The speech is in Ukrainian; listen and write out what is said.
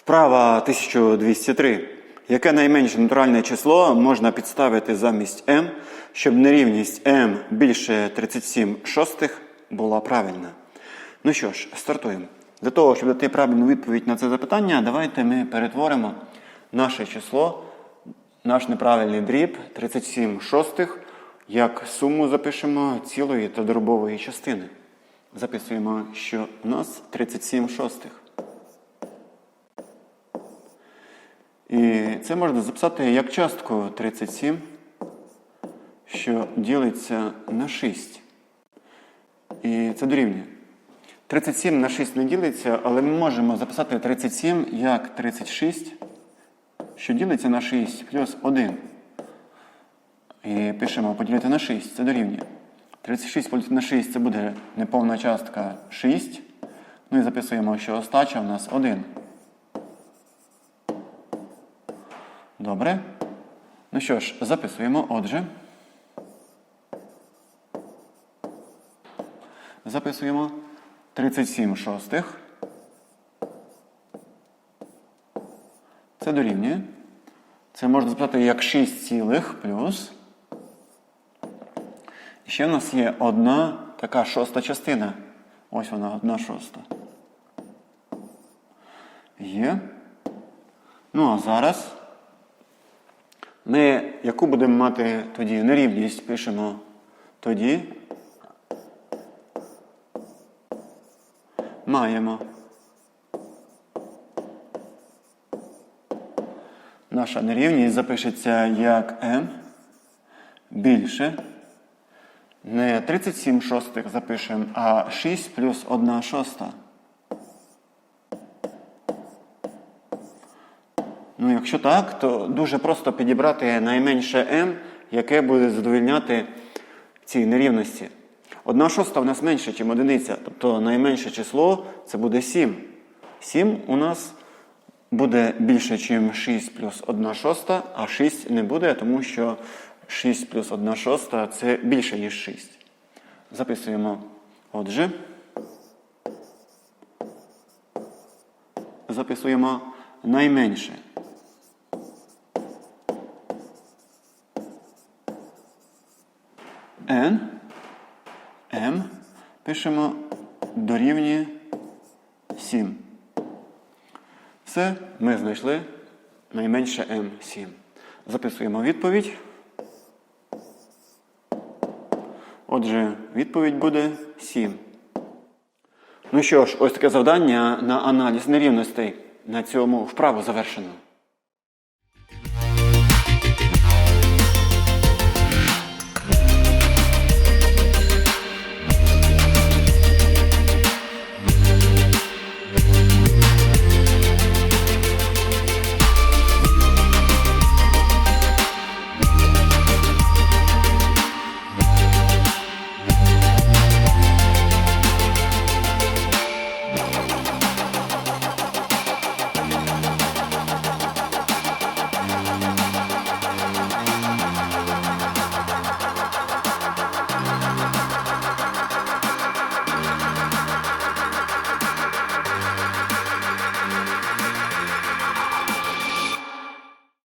Вправа 1203. Яке найменше натуральне число можна підставити замість m, щоб нерівність m більше 37 шостих була правильна? Ну що ж, стартуємо. Для того, щоб дати правильну відповідь на це запитання, давайте ми перетворимо наше число, наш неправильний дріб 37 шостих, як суму запишемо цілої та дробової частини. Записуємо, що у нас 37 шостих. І це можна записати як частку 37, що ділиться на 6. І це дорівнює. 37 на 6 не ділиться, але ми можемо записати 37 як 36, що ділиться на 6 плюс 1. І пишемо поділити на 6, це дорівнює. 36 поділити на 6 це буде неповна частка 6. Ну і записуємо, що остача у нас 1. Добре. Ну що ж, записуємо. Отже. Записуємо 37 шостих. Це дорівнює. Це можна записати як 6 цілих плюс. І ще в нас є одна така шоста частина. Ось вона, одна шоста. Є. Ну, а зараз ми яку будемо мати тоді нерівність, пишемо тоді. Маємо. Наша нерівність запишеться як m більше. Не 37 шостих запишемо, а 6 плюс 1 шоста. Ну, якщо так, то дуже просто підібрати найменше m, яке буде задовольняти цій нерівності. Одна шоста в нас менше, ніж одиниця. Тобто найменше число це буде 7. 7 у нас буде більше, ніж 6 плюс 1 шоста, а 6 не буде, тому що 6 плюс 1 шоста це більше, ніж 6. Записуємо. Отже. Записуємо найменше. N, m, пишемо дорівнює 7. Все, ми знайшли найменше m 7. Записуємо відповідь. Отже, відповідь буде 7. Ну що ж, ось таке завдання на аналіз нерівностей. На цьому вправу завершено.